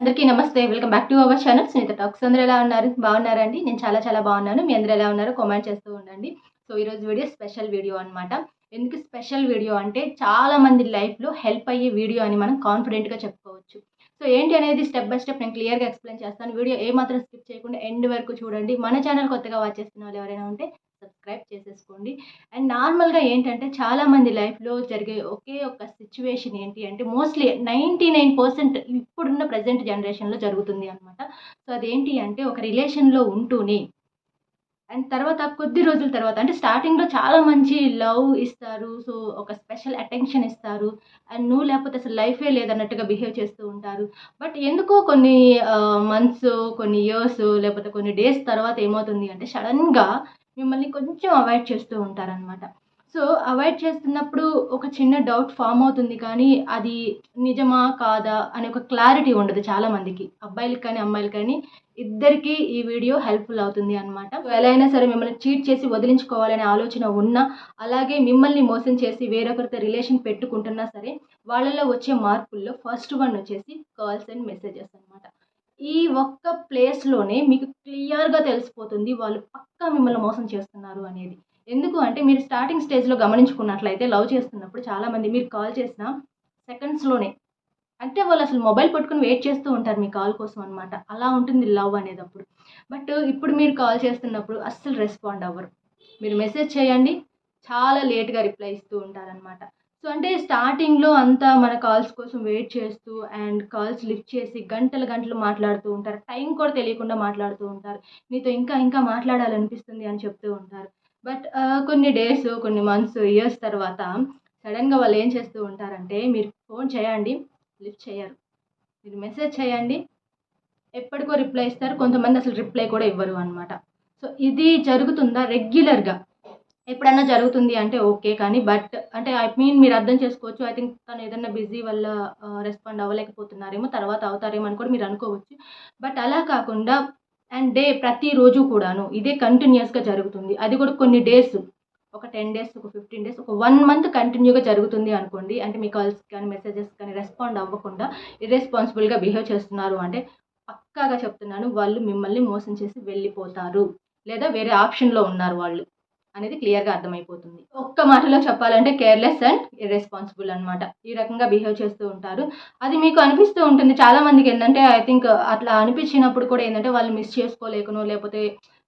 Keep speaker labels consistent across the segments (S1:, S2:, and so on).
S1: అందరికీ నమస్తే welcome back to our channel. Snehita talks అందరూ ఎలా ఉన్నారు? బాగున్నారండి? నేను చాలా చాలా బాగున్నాను. మీ అందరూ ఎలా ఉన్నారో కామెంట్ చేస్తూ ఉండండి. సో ఈరోజు వీడియో స్పెషల్ వీడియో అనమాట ఎందుకు స్పెషల్ వీడియో అంటే చాలా మంది లైఫ్లో హెల్ప్ అయ్యే వీడియో అని మనం కాన్ఫిడెంట్గా చెప్పుకోవచ్చు. సో ఏంటి అనేది స్టెప్ బై స్టెప్ నేను క్లియర్గా ఎక్స్ప్లెయిన్ చేస్తాను. వీడియో ఏమాత్రం స్కిప్ చేయకుండా ఎండ్ వరకు చూడండి. మన ఛానల్ కొత్తగా వాచ్ చేస్తున్న వాళ్ళు ఎవరైనా ఉంటే సబ్స్క్రైబ్ చేసేసుకోండి. అండ్ నార్మల్గా ఏంటంటే చాలామంది లైఫ్లో జరిగే ఒకే ఒక సిచ్యువేషన్ ఏంటి అంటే మోస్ట్లీ నైంటీ నైన్ పర్సెంట్ ఇప్పుడున్న ప్రజెంట్ జనరేషన్లో జరుగుతుంది అనమాట సో అదేంటి అంటే ఒక రిలేషన్లో ఉంటూనే అండ్ తర్వాత కొద్ది రోజుల తర్వాత అంటే స్టార్టింగ్లో చాలా మంచి లవ్ ఇస్తారు. సో ఒక స్పెషల్ అటెన్షన్ ఇస్తారు. అండ్ నువ్వు లేకపోతే అసలు లైఫే లేదన్నట్టుగా బిహేవ్ చేస్తూ ఉంటారు. బట్ ఎందుకో కొన్ని uh, మంత్స్ కొన్ని ఇయర్స్ లేకపోతే కొన్ని డేస్ తర్వాత ఏమవుతుంది అంటే సడన్గా మిమ్మల్ని కొంచెం అవాయిడ్ చేస్తూ ఉంటారనమాట సో అవాయిడ్ చేస్తున్నప్పుడు ఒక చిన్న డౌట్ ఫామ్ అవుతుంది కానీ అది నిజమా కాదా అనే ఒక క్లారిటీ ఉండదు చాలామందికి. అబ్బాయిలకి కానీ అమ్మాయిలకి కానీ ఇద్దరికీ ఈ వీడియో హెల్ప్ఫుల్ అవుతుంది అనమాట ఎలా అయినా సరే మిమ్మల్ని చీట్ చేసి వదిలించుకోవాలనే ఆలోచన ఉన్నా అలాగే మిమ్మల్ని మోసం చేసి వేరొకరితో రిలేషన్ పెట్టుకుంటున్నా సరే వాళ్ళలో వచ్చే మార్పుల్లో ఫస్ట్ వన్ వచ్చేసి కాల్స్ అండ్ మెసేజెస్ అనమాట ఈ ఒక్క ప్లేస్లోనే మీకు క్లియర్గా తెలిసిపోతుంది వాళ్ళు పక్కా మిమ్మల్ని మోసం చేస్తున్నారు అనేది. ఎందుకు అంటే మీరు స్టార్టింగ్ స్టేజ్లో గమనించుకున్నట్లయితే లవ్ చేస్తున్నప్పుడు చాలామంది మీరు కాల్ చేసిన సెకండ్స్లోనే అంటే వాళ్ళు అసలు మొబైల్ పట్టుకుని వెయిట్ చేస్తూ ఉంటారు మీ కాల్ కోసం అనమాట అలా ఉంటుంది లవ్ అనేది అప్పుడు. బట్ ఇప్పుడు మీరు కాల్ చేస్తున్నప్పుడు అస్సలు రెస్పాండ్ అవ్వరు. మీరు మెసేజ్ చేయండి చాలా లేట్గా రిప్లై ఇస్తూ ఉంటారనమాట సో అంటే స్టార్టింగ్లో అంతా మన కాల్స్ కోసం వెయిట్ చేస్తూ అండ్ కాల్స్ లిఫ్ట్ చేసి గంటలు గంటలు మాట్లాడుతూ ఉంటారు. టైం కూడా తెలియకుండా మాట్లాడుతూ ఉంటారు. మీతో ఇంకా ఇంకా మాట్లాడాలనిపిస్తుంది అని చెప్తూ ఉంటారు. బట్ కొన్ని డేస్ కొన్ని మంత్స్ ఇయర్స్ తర్వాత సడన్గా వాళ్ళు ఏం చేస్తూ ఉంటారంటే మీరు ఫోన్ చేయండి లిఫ్ట్ చేయరు. మీరు మెసేజ్ చేయండి ఎప్పటికో రిప్లై ఇస్తారు. కొంతమంది అసలు రిప్లై కూడా ఇవ్వరు అనమాట సో ఇది జరుగుతుందా రెగ్యులర్గా ఎప్పుడన్నా జరుగుతుంది అంటే ఓకే కానీ బట్ అంటే ఐ మీన్ మీరు అర్థం చేసుకోవచ్చు. ఐ థింక్ తను ఏదన్నా బిజీ వల్ల రెస్పాండ్ అవ్వలేకపోతున్నారేమో తర్వాత అవుతారేమో అని కూడా మీరు అనుకోవచ్చు. బట్ అలా కాకుండా అండ్ డే ప్రతిరోజు కూడాను ఇదే కంటిన్యూస్గా జరుగుతుంది. అది కూడా కొన్ని డేస్ ఒక టెన్ డేస్ ఒక ఫిఫ్టీన్ డేస్ ఒక వన్ మంత్ కంటిన్యూగా జరుగుతుంది అనుకోండి. అంటే మీ కాల్స్ కానీ మెసేజెస్ కానీ రెస్పాండ్ అవ్వకుండా ఇర్రెస్పాన్సిబుల్గా బిహేవ్ చేస్తున్నారు అంటే పక్కాగా చెప్తున్నాను వాళ్ళు మిమ్మల్ని మోసం చేసి వెళ్ళిపోతారు. లేదా వేరే ఆప్షన్లో ఉన్నారు వాళ్ళు. అనేది క్లియర్గా అర్థమైపోతుంది. ఒక్క మాటలో చెప్పాలంటే కేర్లెస్ అండ్ ఇర్రెస్పాన్సిబుల్ అనమాట ఈ రకంగా బిహేవ్ చేస్తూ ఉంటారు. అది మీకు అనిపిస్తూ ఉంటుంది. చాలా మందికి ఏంటంటే ఐ థింక్ అట్లా అనిపించినప్పుడు కూడా ఏంటంటే వాళ్ళు మిస్ చేసుకోలేకనో లేకపోతే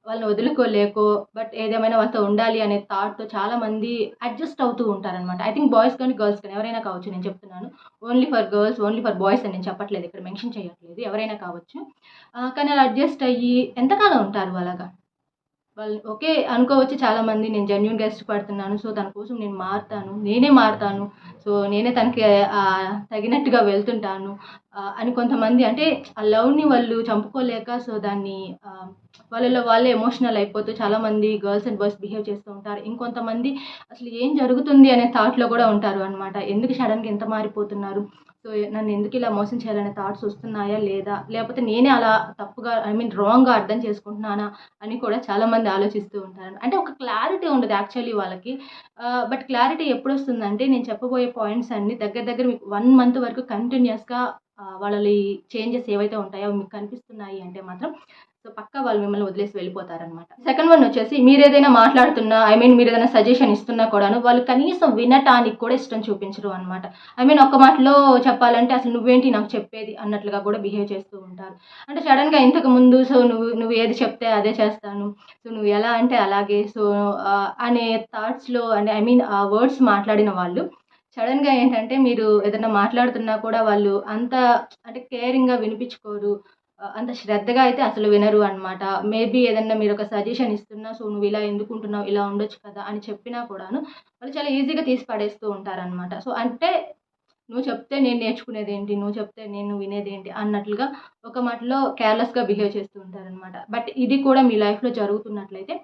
S1: వాళ్ళని వదులుకోలేకో బట్ ఏదేమైనా వాళ్ళతో ఉండాలి అనే థాట్తో చాలా మంది అడ్జస్ట్ అవుతూ ఉంటారనమాట ఐ థింక్ బాయ్స్ కానీ గర్ల్స్ కానీ ఎవరైనా కావచ్చు నేను చెప్తున్నాను. Only for girls only for boys అని నేను చెప్పట్లేదు. ఇక్కడ మెన్షన్ చేయట్లేదు. ఎవరైనా కావచ్చు. కానీ అలా అడ్జస్ట్ అయ్యి ఎంతకాలం ఉంటారు అలాగా? వాళ్ళు ఓకే అనుకోవచ్చు చాలామంది నేను జెన్యున్గా ఇష్టపడుతున్నాను సో తన కోసం నేను మారుతాను నేనే మారుతాను సో నేనే తనకి తగినట్టుగా వెళ్తుంటాను అని కొంతమంది అంటే ఆ లవ్ని వాళ్ళు చంపుకోలేక సో దాన్ని వాళ్ళలో వాళ్ళే ఎమోషనల్ అయిపోతూ చాలామంది గర్ల్స్ అండ్ బాయ్స్ బిహేవ్ చేస్తూ ఉంటారు. ఇంకొంతమంది అసలు ఏం జరుగుతుంది అనే థాట్లో కూడా ఉంటారు అనమాట ఎందుకు సడన్గా ఎంత మారిపోతున్నారు? సో నన్ను ఎందుకు ఇలా మోసం చేయాలనే థాట్స్ వస్తున్నాయా లేదా? లేకపోతే నేనే అలా తప్పుగా ఐ మీన్ రాంగ్గా అర్థం చేసుకుంటున్నానా అని కూడా చాలామంది ఆలోచిస్తూ ఉంటారు. అంటే ఒక క్లారిటీ ఉండదు యాక్చువల్లీ వాళ్ళకి. బట్ క్లారిటీ ఎప్పుడు వస్తుందంటే నేను చెప్పబోయే పాయింట్స్ అన్ని దగ్గర దగ్గర మీకు వన్ మంత్ వరకు కంటిన్యూస్గా వాళ్ళ చేంజెస్ ఏవైతే ఉంటాయో మీకు కనిపిస్తున్నాయి అంటే మాత్రం సో పక్క వాళ్ళు మిమ్మల్ని వదిలేసి వెళ్ళిపోతారనమాట సెకండ్ వన్ వచ్చేసి మీరు ఏదైనా మాట్లాడుతున్నా ఐ మీన్ మీరు ఏదైనా సజెషన్ ఇస్తున్నా కూడాను వాళ్ళు కనీసం వినటానికి కూడా ఇష్టం చూపించరు అనమాట ఐ మీన్ ఒక్క మాటలో చెప్పాలంటే అసలు నువ్వేంటి నాకు చెప్పేది అన్నట్లుగా కూడా బిహేవ్ చేస్తూ ఉంటారు. అంటే సడన్గా ఇంతకు ముందు సో నువ్వు నువ్వు ఏది చెప్తే అదే చేస్తాను సో నువ్వు ఎలా అంటే అలాగే సో అనే థాట్స్లో అంటే ఐ మీన్ ఆ వర్డ్స్ మాట్లాడిన వాళ్ళు సడన్గా ఏంటంటే మీరు ఏదైనా మాట్లాడుతున్నా కూడా వాళ్ళు అంత అంటే కేరింగ్గా వినిపించుకోరు. అంత శ్రద్ధగా అయితే అసలు వినరు అనమాట మేబీ ఏదన్నా మీరు ఒక సజెషన్ ఇస్తున్నా సో నువ్వు ఇలా ఎందుకుంటున్నావు ఇలా ఉండొచ్చు కదా? అని చెప్పినా కూడాను వాళ్ళు చాలా ఈజీగా తీసి పడేస్తూ ఉంటారనమాట సో అంటే నువ్వు చెప్తే నేను నేర్చుకునేది ఏంటి నువ్వు చెప్తే నేను వినేది ఏంటి అన్నట్లుగా ఒక మాటలో కేర్లెస్గా బిహేవ్ చేస్తూ ఉంటారనమాట బట్ ఇది కూడా మీ లైఫ్లో జరుగుతున్నట్లయితే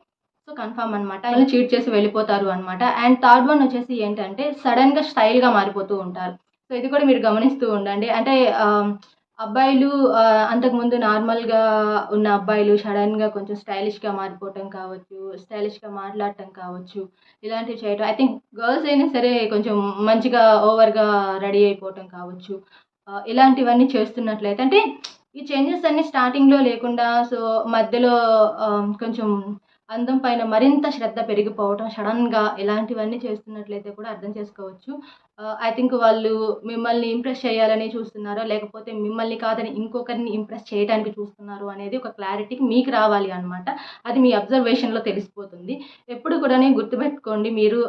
S1: సో కన్ఫామ్ అనమాట ఇలా చీట్ చేసి వెళ్ళిపోతారు అనమాట అండ్ థర్డ్ వన్ వచ్చేసి ఏంటంటే సడన్గా స్టైల్గా మారిపోతూ ఉంటారు. సో ఇది కూడా మీరు గమనిస్తూ ఉండండి. అంటే um, అబ్బాయిలు అంతకుముందు నార్మల్గా ఉన్న అబ్బాయిలు సడన్గా కొంచెం స్టైలిష్గా మారిపోవటం కావచ్చు స్టైలిష్గా మాట్లాడటం కావచ్చు ఇలాంటివి చేయటం. ఐ థింక్ గర్ల్స్ అయినా సరే కొంచెం మంచిగా ఓవర్గా రెడీ అయిపోవటం కావచ్చు. ఇలాంటివన్నీ చేస్తున్నట్లయితే అంటే ఈ చేంజెస్ అన్నీ స్టార్టింగ్లో లేకుండా సో మధ్యలో um, కొంచెం అందం పైన మరింత శ్రద్ధ పెరిగిపోవటం సడన్గా ఇలాంటివన్నీ చేస్తున్నట్లయితే కూడా అర్థం చేసుకోవచ్చు. ఐ థింక్ వాళ్ళు మిమ్మల్ని ఇంప్రెస్ చేయాలని చూస్తున్నారో? లేకపోతే మిమ్మల్ని కాదని ఇంకొకరిని ఇంప్రెస్ చేయడానికి చూస్తున్నారు అనేది ఒక క్లారిటీకి మీకు రావాలి అనమాట అది మీ అబ్జర్వేషన్లో తెలిసిపోతుంది. ఎప్పుడు కూడా గుర్తుపెట్టుకోండి మీరు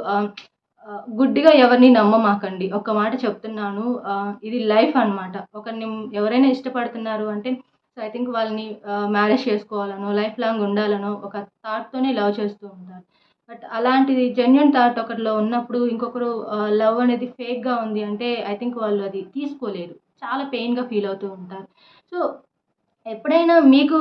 S1: గుడ్డిగా ఎవరిని నమ్మమాకండి. ఒక మాట చెప్తున్నాను ఇది లైఫ్ అన్నమాట. ఒకరిని ఎవరైనా ఇష్టపడుతున్నారు అంటే సో ఐ థింక్ వాళ్ళని మ్యారేజ్ చేసుకోవాలనో లైఫ్ లాంగ్ ఉండాలనో ఒక థాట్తోనే లవ్ చేస్తూ ఉంటారు. బట్ అలాంటిది జెన్యున్ థాట్ ఒకరిలో ఉన్నప్పుడు ఇంకొకరు లవ్ అనేది ఫేక్గా ఉంది అంటే ఐ థింక్ వాళ్ళు అది తీసుకోలేరు. చాలా పెయిన్గా ఫీల్ అవుతూ ఉంటారు. సో ఎప్పుడైనా మీకు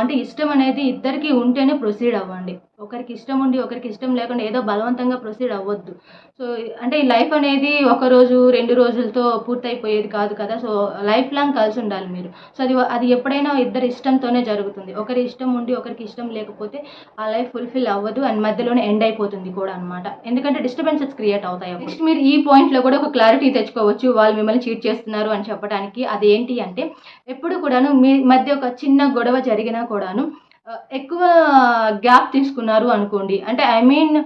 S1: అంటే ఇష్టం అనేది ఇద్దరికి ఉంటేనే ప్రొసీడ్ అవ్వండి. ఒకరికి ఇష్టం ఉండి ఒకరికి ఇష్టం లేకుండా ఏదో బలవంతంగా ప్రొసీడ్ అవ్వద్దు. సో అంటే ఈ లైఫ్ అనేది ఒక రోజు రెండు రోజులతో పూర్తయిపోయేది కాదు కదా. సో లైఫ్ లాంగ్ కలిసి ఉండాలి మీరు. సో అది అది ఎప్పుడైనా ఇద్దరి ఇష్టంతోనే జరుగుతుంది. ఒకరి ఇష్టం ఉండి ఒకరికి ఇష్టం లేకపోతే ఆ లైఫ్ ఫుల్ఫిల్ అవ్వదు అండ్ మధ్యలోనే ఎండ్ అయిపోతుంది కూడా అనమాట ఎందుకంటే డిస్టర్బెన్సెస్ క్రియేట్ అవుతాయి నెక్స్ట్ మీరు ఈ పాయింట్లో కూడా ఒక క్లారిటీ తెచ్చుకోవచ్చు. వాళ్ళు మిమ్మల్ని చీట్ చేస్తున్నారు అని చెప్పడానికి. అది ఏంటి అంటే ఎప్పుడు కూడాను మీ మధ్య ఒక చిన్న గొడవ జరిగినా కూడాను ఎక్కువ గ్యాప్ తీసుకున్నారు అనుకోండి. అంటే I mean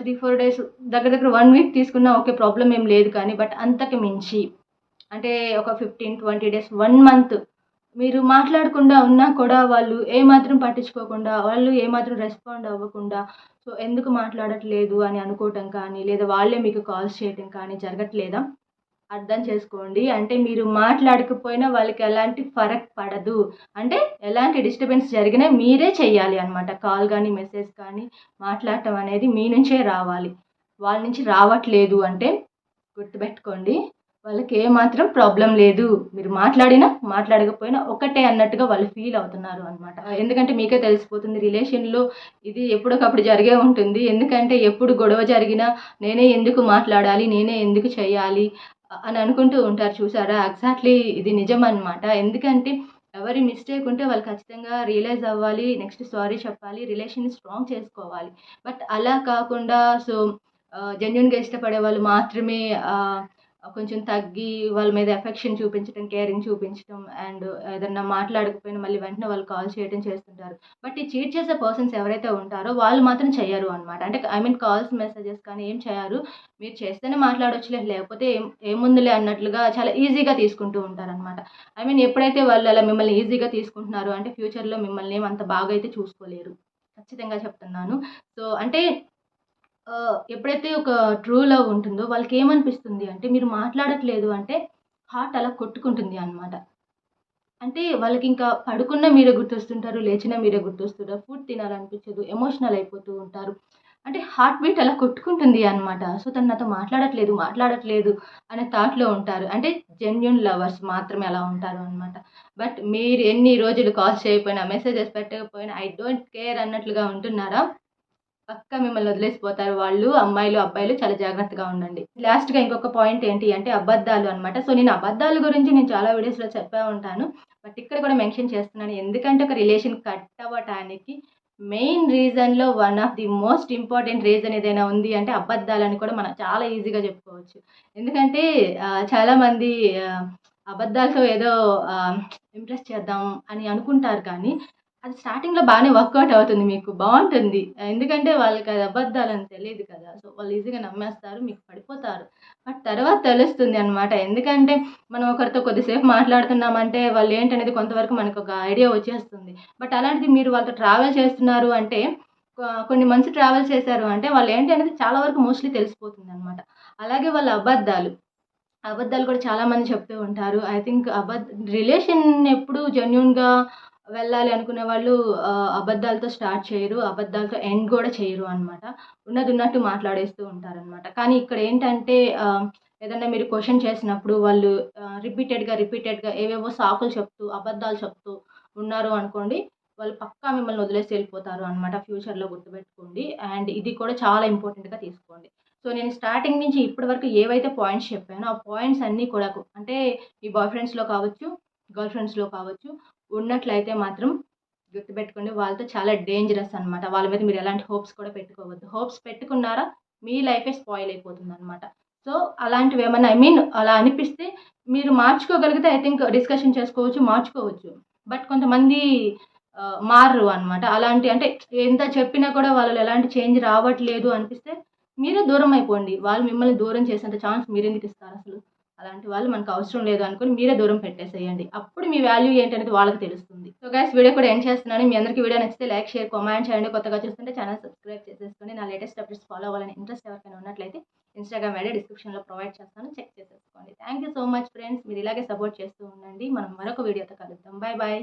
S1: three four days దగ్గర దగ్గర వన్ వీక్ తీసుకున్నా ఓకే ప్రాబ్లం ఏం లేదు కానీ బట్ అంతకు మించి. అంటే ఒక fifteen twenty days one month మీరు మాట్లాడకుండా ఉన్నా కూడా వాళ్ళు ఏమాత్రం పట్టించుకోకుండా వాళ్ళు ఏమాత్రం రెస్పాండ్ అవ్వకుండా సో ఎందుకు మాట్లాడట్లేదు? అని అనుకోవటం కానీ లేదా వాళ్ళే మీకు కాల్స్ చేయటం కానీ జరగట్లేదా? అర్థం చేసుకోండి. అంటే మీరు మాట్లాడకపోయినా వాళ్ళకి ఎలాంటి ఫరక్ పడదు. అంటే ఎలాంటి డిస్టర్బెన్స్ జరిగినా మీరే చెయ్యాలి అనమాట కాల్ కానీ మెసేజ్ కానీ మాట్లాడటం అనేది మీ నుంచే రావాలి. వాళ్ళ నుంచి రావట్లేదు అంటే గుర్తుపెట్టుకోండి. వాళ్ళకి ఏమాత్రం ప్రాబ్లం లేదు. మీరు మాట్లాడినా మాట్లాడకపోయినా ఒకటే అన్నట్టుగా వాళ్ళు ఫీల్ అవుతున్నారు అనమాట ఎందుకంటే మీకే తెలిసిపోతుంది రిలేషన్లో ఇది ఎప్పటికప్పుడు జరిగే ఉంటుంది. ఎందుకంటే ఎప్పుడు గొడవ జరిగినా నేనే ఎందుకు మాట్లాడాలి నేనే ఎందుకు చేయాలి అని అనుకుంటూ ఉంటారు. చూసారా? ఎగ్జాక్ట్లీ ఇది నిజం అనమాట ఎందుకంటే ఎవరి మిస్టేక్ ఉంటే వాళ్ళు ఖచ్చితంగా రియలైజ్ అవ్వాలి నెక్స్ట్ సారీ చెప్పాలి రిలేషన్ స్ట్రాంగ్ చేసుకోవాలి. బట్ అలా కాకుండా సో జెన్యున్గా uh, ఇష్టపడే వాళ్ళు మాత్రమే uh, కొంచెం తగ్గి వాళ్ళ మీద ఎఫెక్షన్ చూపించడం కేరింగ్ చూపించడం అండ్ ఏదన్నా మాట్లాడకపోయినా మళ్ళీ వెంటనే వాళ్ళు కాల్ చేయడం చేస్తుంటారు. బట్ ఈ చీట్ చేసే పర్సన్స్ ఎవరైతే ఉంటారో వాళ్ళు మాత్రం చేయరు అనమాట అంటే ఐ మీన్ కాల్స్ మెసేజెస్ కానీ ఏం చేయరు మీరు చేస్తేనే మాట్లాడొచ్చులే లేకపోతే ఏం ఏముందిలే అన్నట్లుగా చాలా ఈజీగా తీసుకుంటూ ఉంటారనమాట ఐ మీన్ ఎప్పుడైతే వాళ్ళు అలా మిమ్మల్ని ఈజీగా తీసుకుంటున్నారు అంటే ఫ్యూచర్లో మిమ్మల్ని ఏం అంత బాగా అయితే చూసుకోలేరు. ఖచ్చితంగా చెప్తున్నాను. సో అంటే ఎప్పుడైతే ఒక ట్రూ లవ్ ఉంటుందో వాళ్ళకి ఏమనిపిస్తుంది అంటే మీరు మాట్లాడట్లేదు అంటే హార్ట్ అలా కొట్టుకుంటుంది అనమాట అంటే వాళ్ళకి ఇంకా పడుకున్న మీరే గుర్తొస్తుంటారు లేచిన మీరే గుర్తొస్తుంటారు ఫుడ్ తినాలనిపించదు ఎమోషనల్ అయిపోతూ ఉంటారు. అంటే హార్ట్ బీట్ అలా కొట్టుకుంటుంది అనమాట సో తను నాతో మాట్లాడట్లేదు మాట్లాడట్లేదు అనే థాట్లో ఉంటారు. అంటే జెన్యున్ లవర్స్ మాత్రమే అలా ఉంటారు అనమాట బట్ మీరు ఎన్ని రోజులు కాల్స్ చేయకపోయినా మెసేజెస్ పెట్టకపోయినా ఐ డోంట్ కేర్ అన్నట్లుగా ఉంటున్నారా? పక్క మిమ్మల్ని వదిలేసిపోతారు వాళ్ళు అమ్మాయిలు అబ్బాయిలు చాలా జాగ్రత్తగా ఉండండి. లాస్ట్గా ఇంకొక పాయింట్ ఏంటి అంటే అబద్ధాలు అనమాట సో నేను అబద్ధాల గురించి నేను చాలా వీడియోస్లో చెప్పా ఉంటాను. బట్ ఇక్కడ కూడా మెన్షన్ చేస్తున్నాను. ఎందుకంటే ఒక రిలేషన్ కట్ అవ్వటానికి main రీజన్లో one of the most important reason ఏదైనా ఉంది అంటే అబద్ధాలని కూడా మనం చాలా ఈజీగా చెప్పుకోవచ్చు. ఎందుకంటే చాలామంది అబద్ధాలతో ఏదో ఇంప్రెస్ చేద్దాం అని అనుకుంటారు కానీ అది స్టార్టింగ్లో బాగానే వర్కౌట్ అవుతుంది మీకు బాగుంటుంది. ఎందుకంటే వాళ్ళకి అది అబద్ధాలని తెలియదు కదా. సో వాళ్ళు ఈజీగా నమ్మేస్తారు మీకు పడిపోతారు. బట్ తర్వాత తెలుస్తుంది అనమాట ఎందుకంటే మనం ఒకరితో కొద్దిసేపు మాట్లాడుతున్నామంటే వాళ్ళు ఏంటనేది కొంతవరకు మనకు ఒక ఐడియా వచ్చేస్తుంది. బట్ అలాంటిది మీరు వాళ్ళతో ట్రావెల్ చేస్తున్నారు అంటే కొన్ని మంచి ట్రావెల్ చేశారు అంటే వాళ్ళు ఏంటి అనేది చాలా వరకు మోస్ట్లీ తెలిసిపోతుంది అనమాట అలాగే వాళ్ళ అబద్ధాలు. అబద్ధాలు కూడా చాలామంది చెప్తూ ఉంటారు. ఐ థింక్ అబద్ధ రిలేషన్ ఎప్పుడు జెన్యున్గా వెళ్ళాలి అనుకునే వాళ్ళు అబద్ధాలతో స్టార్ట్ చేయరు అబద్ధాలతో ఎండ్ కూడా చేయరు అనమాట ఉన్నది ఉన్నట్టు మాట్లాడేస్తూ ఉంటారనమాట కానీ ఇక్కడ ఏంటంటే ఏదైనా ఏదన్నా మీరు క్వశ్చన్ చేసినప్పుడు వాళ్ళు రిపీటెడ్గా రిపీటెడ్గా ఏవేవో సాకులు చెప్తూ అబద్ధాలు చెప్తూ ఉన్నారు అనుకోండి వాళ్ళు పక్కా మిమ్మల్ని వదిలేసి వెళ్ళిపోతారు అనమాట ఫ్యూచర్లో గుర్తుపెట్టుకోండి. అండ్ ఇది కూడా చాలా ఇంపార్టెంట్గా తీసుకోండి. సో నేను స్టార్టింగ్ నుంచి ఇప్పటి వరకు ఏవైతే పాయింట్స్ చెప్పానో ఆ పాయింట్స్ అన్నీ కూడా అంటే మీ బాయ్ ఫ్రెండ్స్లో కావచ్చు గర్ల్ ఫ్రెండ్స్లో కావచ్చు ఉన్నట్లయితే మాత్రం గుర్తుపెట్టుకోండి వాళ్ళతో చాలా డేంజరస్ అనమాట వాళ్ళ మీద మీరు ఎలాంటి హోప్స్ కూడా పెట్టుకోవద్దు. హోప్స్ పెట్టుకున్నారా మీ లైఫే స్పాయిల్ అయిపోతుంది అనమాట సో అలాంటివి ఏమన్నా ఐ మీన్ అలా అనిపిస్తే మీరు మార్చుకోగలిగితే ఐ థింక్ డిస్కషన్ చేసుకోవచ్చు మార్చుకోవచ్చు. బట్ కొంతమంది మారరు అనమాట అలాంటి అంటే ఎంత చెప్పినా కూడా వాళ్ళు ఎలాంటి చేంజ్ రావట్లేదు అనిపిస్తే మీరే దూరం అయిపోండి. వాళ్ళు మిమ్మల్ని దూరం చేసేంత ఛాన్స్ మీరు ఎందుకు ఇస్తారు అసలు? అలాంటి వాళ్ళు మనకు అవసరం లేదు అనుకుని మీరే దూరం పెట్టేసేయండి. అప్పుడు మీ వాల్యూ ఏంటనేది వాళ్ళకి తెలుస్తుంది. సో గైస్ వీడియో కూడా ఎండ్ చేస్తున్నాను. మీ అందరికీ వీడియో నచ్చితే లైక్ షేర్ కామెంట్ చేయండి. కొత్తగా చూస్తుంటే ఛానల్ సబ్స్క్రైబ్ చేసేసుకోండి. నా లేటెస్ట్ అప్డేట్స్ ఫాలో అవ్వాలని ఇంట్రెస్ట్ ఎవరికైనా ఉన్నట్లయితే ఇన్స్టాగ్రామ్ ఐడి డిస్క్రిప్షన్లో ప్రొవైడ్ చేస్తాను. చెక్ చేసేసుకోండి. Thank you so much friends మీరు ఇలాగే సపోర్ట్ చేస్తూ ఉండండి. మనం మరొక వీడియోతో కలుద్దాం. Bye bye